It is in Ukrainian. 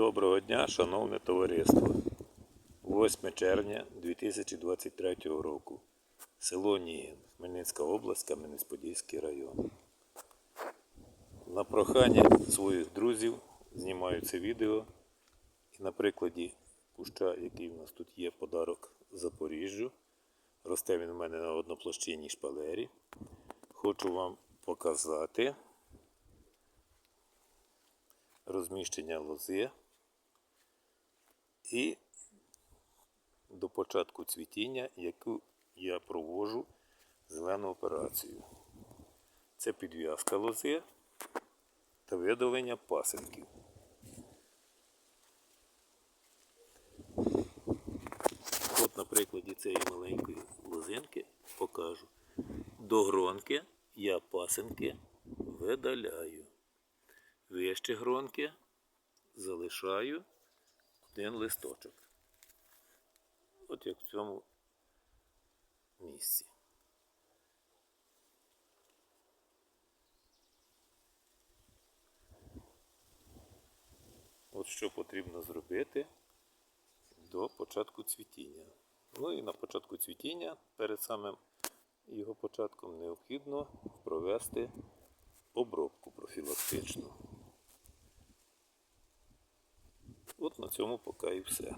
Доброго дня, шановне товариство. 8 червня 2023 року. Село Нігін, Хмельницька область, Кам'янець-Подільський район. На прохання своїх друзів знімаю це відео. І на прикладі куща, який в нас тут є, подарок Запоріжжю. Росте він у мене на одноплощинній шпалері. Хочу вам показати розміщення лози і до початку цвітіння, яку я проводжу зелену операцію. Це підв'язка лози та видалення пасинків. От на прикладі цієї маленької лозинки покажу. До гронки я пасинки видаляю. Вище гронки залишаю один листочок. От як в цьому місці. От що потрібно зробити до початку цвітіння. Ну і на початку цвітіння, перед самим його початком, необхідно провести обробку профілактичну. От на цьому поки і все.